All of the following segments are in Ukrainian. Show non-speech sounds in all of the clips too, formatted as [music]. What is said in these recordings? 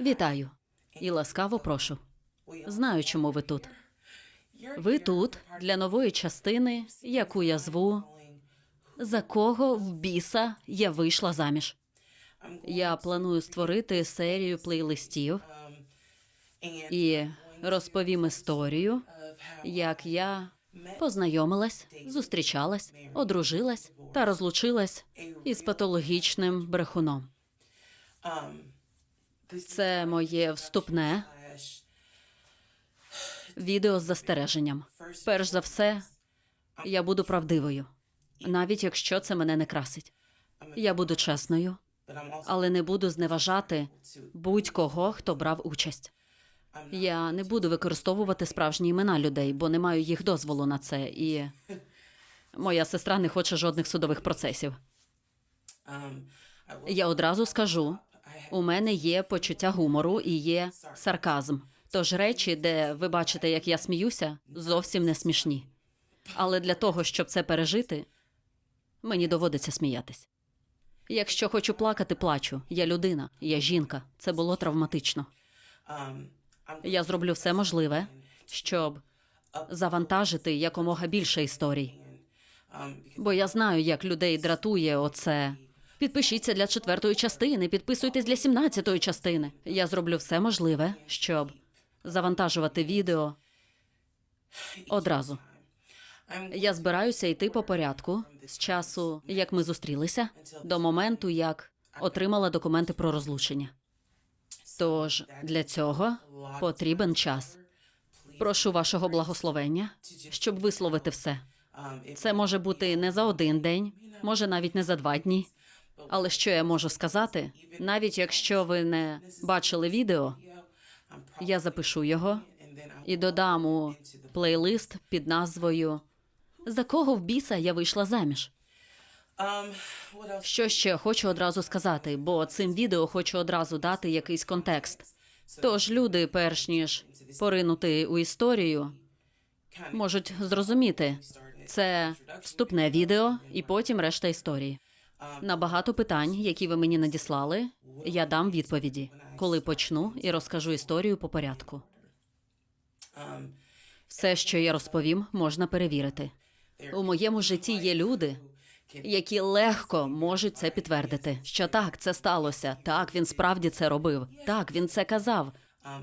Вітаю і ласкаво прошу. Знаю, чому ви тут. Ви тут для нової частини, яку я зву За кого в біса я вийшла заміж. Я планую створити серію плейлистів і розповім історію, як я познайомилась, зустрічалась, одружилась та розлучилась із патологічним брехуном. Це моє вступне відео з застереженням. Перш за все, я буду правдивою, навіть якщо це мене не красить. Я буду чесною, але не буду зневажати будь-кого, хто брав участь. Я не буду використовувати справжні імена людей, бо не маю їх дозволу на це. І моя сестра не хоче жодних судових процесів. Я одразу скажу: у мене є почуття гумору і є сарказм. Тож речі, де ви бачите, як я сміюся, зовсім не смішні. Але для того, щоб це пережити, мені доводиться сміятись. Якщо хочу плакати, плачу. Я людина, я жінка. Це було травматично. Я зроблю все можливе, щоб завантажити якомога більше історій. Бо я знаю, як людей дратує оце. Підпишіться для четвертої частини, підписуйтесь для сімнадцятої частини. Я зроблю все можливе, щоб завантажувати відео одразу. Я збираюся йти по порядку з часу, як ми зустрілися, до моменту, як отримала документи про розлучення. Тож для цього потрібен час. Прошу вашого благословення, щоб висловити все. Це може бути не за один день, може навіть не за два дні. Але що я можу сказати, навіть якщо ви не бачили відео, я запишу його і додам у плейлист під назвою За кого в біса я вийшла заміж. Що ще хочу одразу сказати, бо цим відео хочу одразу дати якийсь контекст. Тож люди, перш ніж поринути у історію, можуть зрозуміти, це вступне відео і потім решта історії. На багато питань, які ви мені надіслали, я дам відповіді, коли почну і розкажу історію по порядку. Все, що я розповім, можна перевірити. У моєму житті є люди, які легко можуть це підтвердити. Що так, це сталося. Так, він справді це робив. Так, він це казав.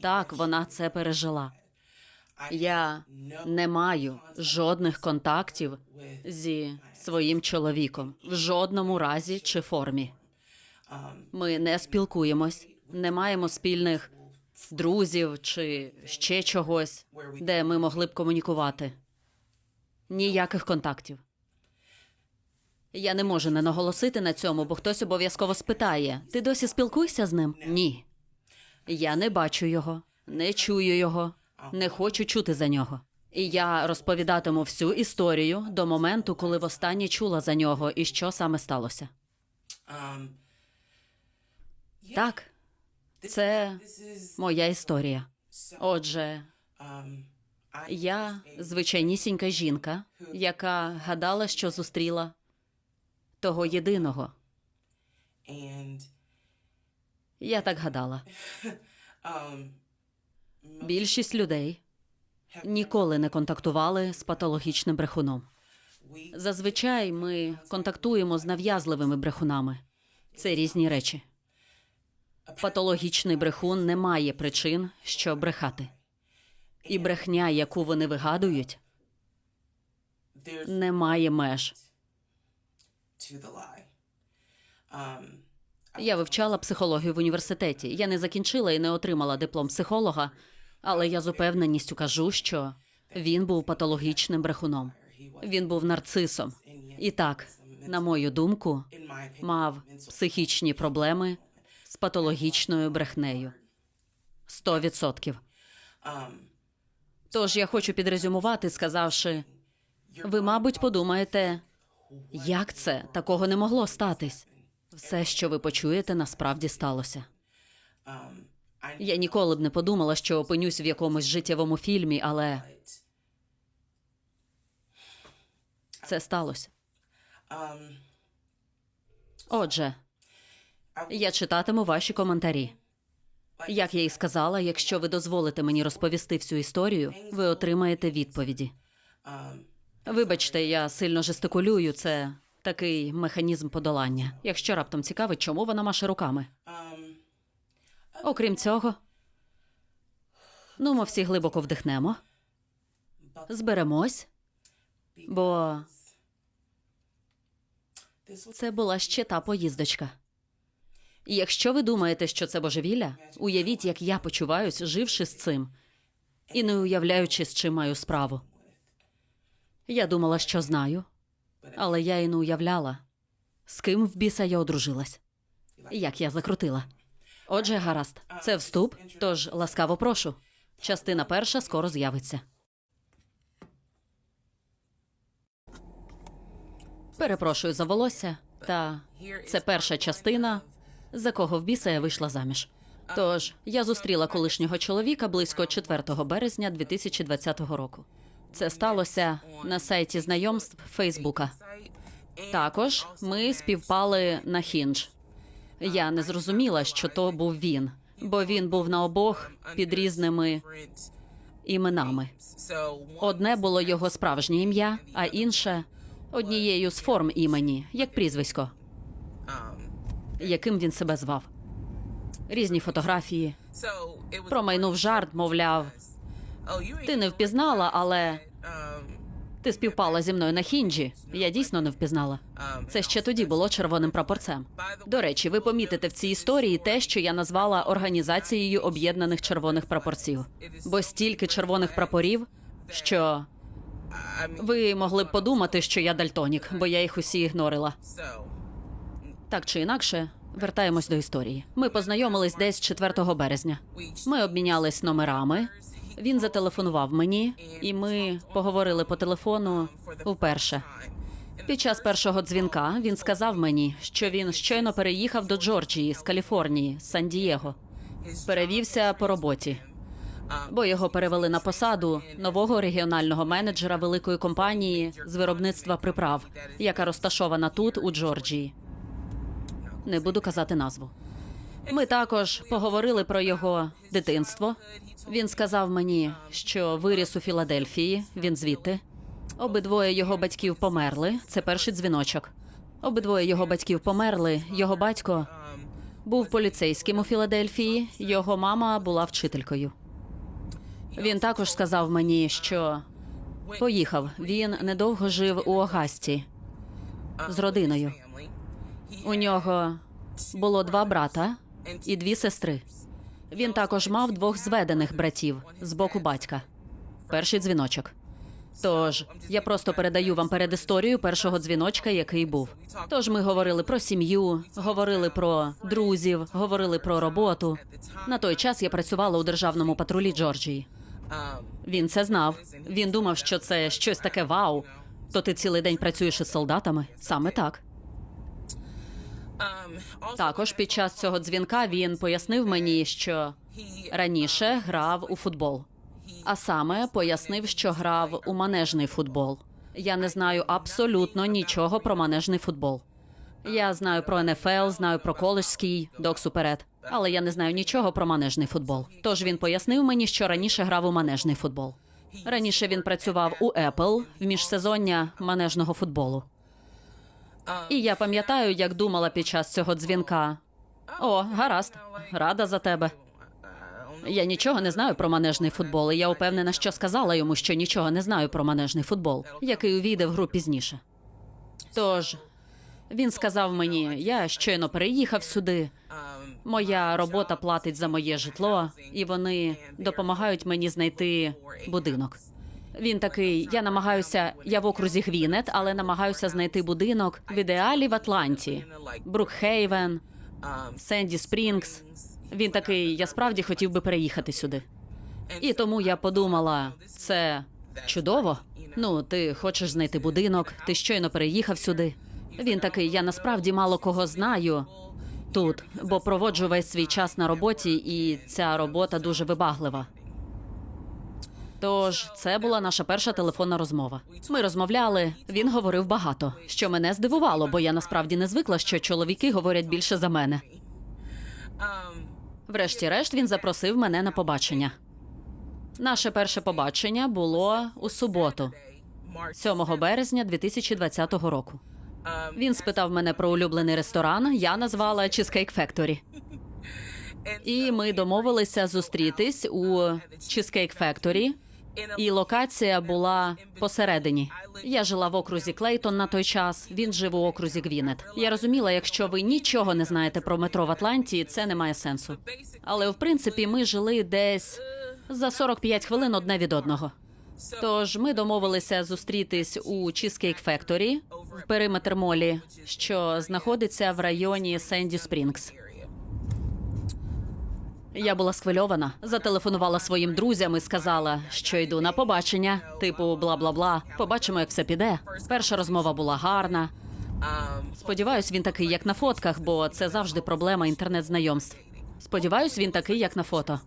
Так, вона це пережила. Я не маю жодних контактів зі своїм чоловіком в жодному разі чи формі. Ми не спілкуємось, не маємо спільних друзів чи ще чогось, де ми могли б комунікувати. Ніяких контактів. Я не можу не наголосити на цьому, бо хтось обов'язково спитає: ти досі спілкуєшся з ним? Ні. Я не бачу його, не чую його, не хочу чути за нього. І я розповідатиму всю історію до моменту, коли востаннє чула за нього і що саме сталося. Так, це моя історія. Отже, я звичайнісінька жінка, яка гадала, що зустріла того єдиного. Я так гадала. [laughs] Більшість людей ніколи не контактували з патологічним брехуном. Зазвичай ми контактуємо з нав'язливими брехунами. Це різні речі. Патологічний брехун не має причин, щоб брехати. І брехня, яку вони вигадують, не має меж. Я вивчала психологію в університеті. Я не закінчила і не отримала диплом психолога, але я з упевненістю кажу, що він був патологічним брехуном. Він був нарцисом. І так, на мою думку, мав психічні проблеми з патологічною брехнею. Сто відсотків. Тож я хочу підрезюмувати, сказавши: ви, мабуть, подумаєте, як це такого не могло статись? Все, що ви почуєте, насправді сталося. Я ніколи б не подумала, що опинюсь в якомусь життєвому фільмі, але це сталося. Отже, я читатиму ваші коментарі. Як я й сказала, якщо ви дозволите мені розповісти всю історію, ви отримаєте відповіді. Вибачте, я сильно жестикулюю. Це такий механізм подолання. Якщо раптом цікавить, чому вона маше руками. Окрім цього, ну, ми всі глибоко вдихнемо, зберемось, бо це була ще та поїздочка. І якщо ви думаєте, що це божевілля, уявіть, як я почуваюсь, живши з цим, і не уявляючи, з чим маю справу. Я думала, що знаю, але я і не уявляла, з ким в біса я одружилась, як я закрутила. Отже, гаразд, це вступ, тож ласкаво прошу. Частина перша скоро з'явиться. Перепрошую за волосся, та це перша частина, за кого в біса я вийшла заміж. Тож я зустріла колишнього чоловіка близько 4 березня 2020 року. Це сталося на сайті знайомств Фейсбука. Також ми співпали на хіндж. Я не зрозуміла, що то був він, бо він був на обох під різними іменами. Одне було його справжнє ім'я, а інше однією з форм імені, як прізвисько, яким він себе звав. Різні фотографії. Промайнув жарт, мовляв, ти не впізнала, але ти співпала зі мною на хінджі. Я дійсно не впізнала. Це ще тоді було червоним прапорцем. До речі, ви помітите в цій історії те, що я назвала організацією об'єднаних червоних прапорців, бо стільки червоних прапорів, що ви могли б подумати, що я дальтонік, бо я їх усі ігнорила. Так чи інакше, вертаємось до історії. Ми познайомились десь 4 березня. Ми обмінялись номерами. Він зателефонував мені, і ми поговорили по телефону вперше. Під час першого дзвінка він сказав мені, що він щойно переїхав до Джорджії з Каліфорнії, з Сан-Дієго. Перевівся по роботі, бо його перевели на посаду нового регіонального менеджера великої компанії з виробництва приправ, яка розташована тут, у Джорджії. Не буду казати назву. Ми також поговорили про його дитинство. Він сказав мені, що виріс у Філадельфії. Він звідти. Обидвоє його батьків померли. Це перший дзвіночок. Обидвоє його батьків померли. Його батько був поліцейським у Філадельфії. Його мама була вчителькою. Він також сказав мені, що поїхав. Він недовго жив у Огасті з родиною. У нього було два брата і дві сестри. Він також мав двох зведених братів з боку батька. Перший дзвіночок. Тож я просто передаю вам передісторію першого дзвіночка, який був. Тож ми говорили про сім'ю, говорили про друзів, говорили про роботу. На той час я працювала у державному патрулі Джорджії. Він це знав. Він думав, що це щось таке вау. То ти цілий день працюєш із солдатами? Саме так. Також під час цього дзвінка він пояснив мені, що раніше грав у футбол, а саме пояснив, що грав у манежний футбол. Я не знаю абсолютно нічого про манежний футбол. Я знаю про НФЛ, знаю про коледжський, док суперед, але я не знаю нічого про манежний футбол. Тож він пояснив мені, що раніше грав у манежний футбол. Раніше він працював у Apple в міжсезоння манежного футболу. І я пам'ятаю, як думала під час цього дзвінка. О, гаразд, рада за тебе. Я нічого не знаю про манежний футбол, і я упевнена, що сказала йому, що нічого не знаю про манежний футбол, який увійде в гру пізніше. Тож він сказав мені: я щойно переїхав сюди. Моя робота платить за моє житло, і вони допомагають мені знайти будинок. Він такий: я намагаюся, я в окрузі Гвінет, але намагаюся знайти будинок в ідеалі в Атланті, Брукхейвен, Сенді Спрінгс. Він такий, я справді хотів би переїхати сюди. І тому я подумала, це чудово. Ну, ти хочеш знайти будинок, ти щойно переїхав сюди. Він такий, я насправді мало кого знаю тут, бо проводжу весь свій час на роботі, і ця робота дуже вибаглива. Тож це була наша перша телефонна розмова. Ми розмовляли. Він говорив багато, що мене здивувало, бо я насправді не звикла, що чоловіки говорять більше за мене. Врешті-решт він запросив мене на побачення. Наше перше побачення було у суботу, 7 березня 2020 року. Він спитав мене про улюблений ресторан. Я назвала Cheesecake Factory. І ми домовилися зустрітись у Cheesecake Factory, і локація була посередині. Я жила в окрузі Клейтон на той час. Він жив у окрузі Гвінет. Я розуміла, якщо ви нічого не знаєте про метро в Атланті, це не має сенсу. Але в принципі ми жили десь за 45 хвилин одне від одного. Тож ми домовилися зустрітись у Cheesecake Factory в периметр молі, що знаходиться в районі Сенді Спрінгс. Я була схвильована, зателефонувала своїм друзям і сказала, що йду на побачення, типу бла бла бла. Побачимо, як все піде. Перша розмова була гарна. Сподіваюсь, він такий, як на фотках, бо це завжди проблема інтернет-знайомств. Сподіваюсь, він такий, як на фото.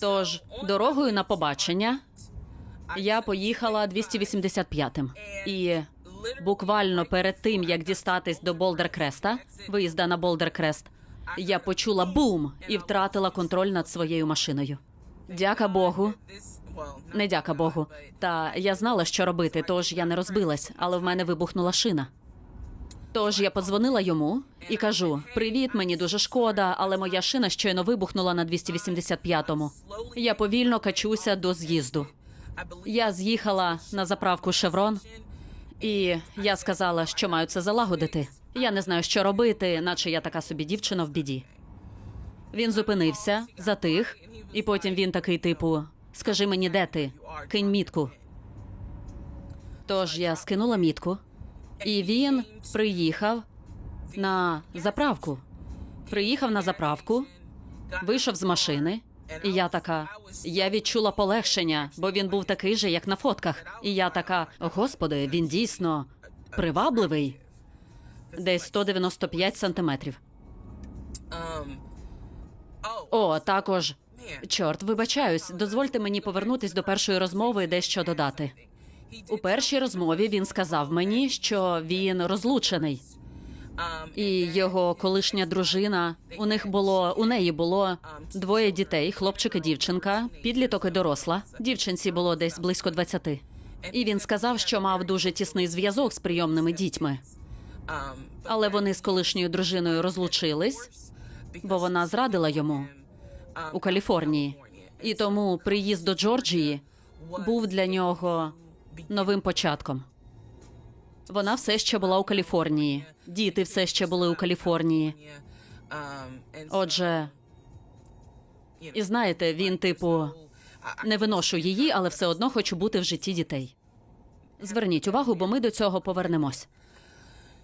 Тож дорогою на побачення я поїхала 285-м. І буквально перед тим, як дістатись до Болдер-Креста, виїзда на Болдер-Крест, я почула бум і втратила контроль над своєю машиною. Дяка Богу, не дяка Богу. Та я знала, що робити, тож я не розбилась, але в мене вибухнула шина. Тож я подзвонила йому і кажу: Привіт, мені дуже шкода, але моя шина щойно вибухнула на 285-му. Я повільно качуся до з'їзду. Я з'їхала на заправку Шеврон, і я сказала, що маю це залагодити. Я не знаю, що робити, наче я така собі дівчина в біді. Він зупинився, затих, і потім він такий, типу: Скажи мені, де ти? Кинь мітку. Тож я скинула мітку, і він приїхав на заправку. Приїхав на заправку, вийшов з машини, і я така. Я відчула полегшення, бо він був такий же, як на фотках. І я така: господи, він дійсно привабливий. Десь 195 сантиметрів. О, також. Чорт, вибачаюсь, дозвольте мені повернутись до першої розмови і дещо додати. У першій розмові він сказав мені, що він розлучений, і його колишня дружина. У них було у неї було двоє дітей: хлопчик і дівчинка, підліток і доросла. Дівчинці було десь близько 20. І він сказав, що мав дуже тісний зв'язок з прийомними дітьми. Але вони з колишньою дружиною розлучились, бо вона зрадила йому у Каліфорнії. І тому приїзд до Джорджії був для нього новим початком. Вона все ще була у Каліфорнії. Діти все ще були у Каліфорнії. Отже, і знаєте, він, типу, не виношу її, але все одно хочу бути в житті дітей. Зверніть увагу, бо ми до цього повернемось.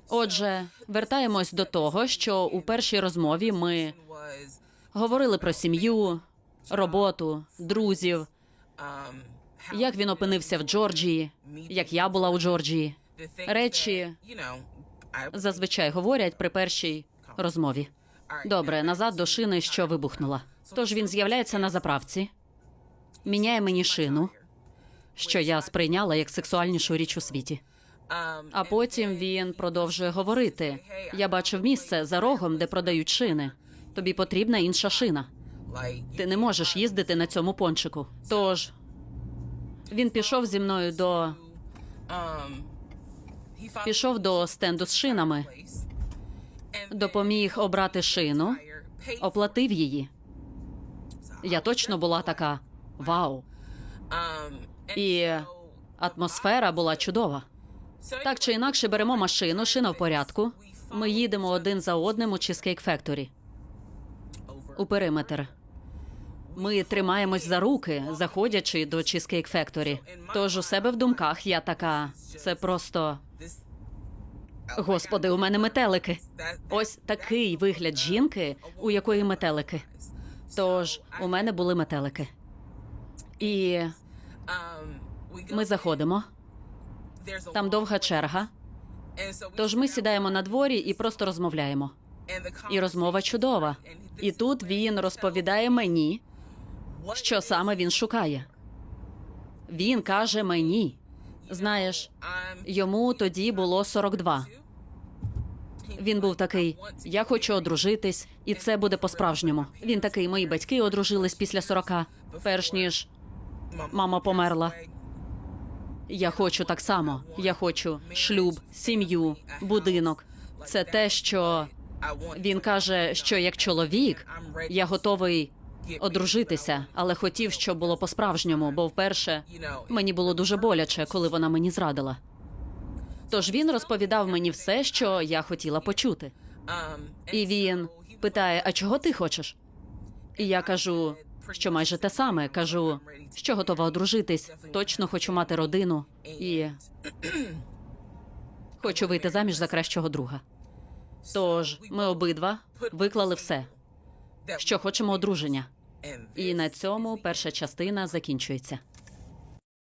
Отже, вертаємось до того, що у першій розмові ми говорили про сім'ю, роботу, друзів, як він опинився в Джорджії, як я була у Джорджії. Речі зазвичай говорять при першій розмові. Добре, назад до шини, що вибухнула. Тож він з'являється на заправці, міняє мені шину, що я сприйняла як сексуальнішу річ у світі. А потім він продовжує говорити: я бачив місце за рогом, де продають шини. Тобі потрібна інша шина. Ти не можеш їздити на цьому пончику. Тож він пішов зі мною до пішов до стенду з шинами, допоміг обрати шину, оплатив її. Я точно була така вау. І атмосфера була чудова. Так чи інакше беремо машину, шина в порядку. Ми їдемо один за одним у Cheesecake Factory. у периметр. Ми тримаємось за руки, заходячи до Cheesecake Factory. Тож у себе в думках я така. Це просто. Господи, у мене метелики. Ось такий вигляд жінки, у якої метелики. Тож у мене були метелики. І ми заходимо. Там довга черга. Тож ми сідаємо на дворі і просто розмовляємо. І розмова чудова. І тут він розповідає мені, що саме він шукає. Він каже мені: знаєш, йому тоді було 42. Він був такий: я хочу одружитись, і це буде по-справжньому. Він такий, мої батьки одружились після 40, перш ніж мама померла. Я хочу так само. Я хочу шлюб, сім'ю, будинок. Це те, що він каже, що як чоловік я готовий одружитися, але хотів, щоб було по-справжньому, бо вперше мені було дуже боляче, коли вона мені зрадила. Тож він розповідав мені все, що я хотіла почути. І він питає: А чого ти хочеш? І я кажу, що майже те саме. Кажу, що готова одружитись, точно хочу мати родину і хочу вийти заміж за кращого друга. Тож ми обидва виклали все, що хочемо одруження. І на цьому перша частина закінчується.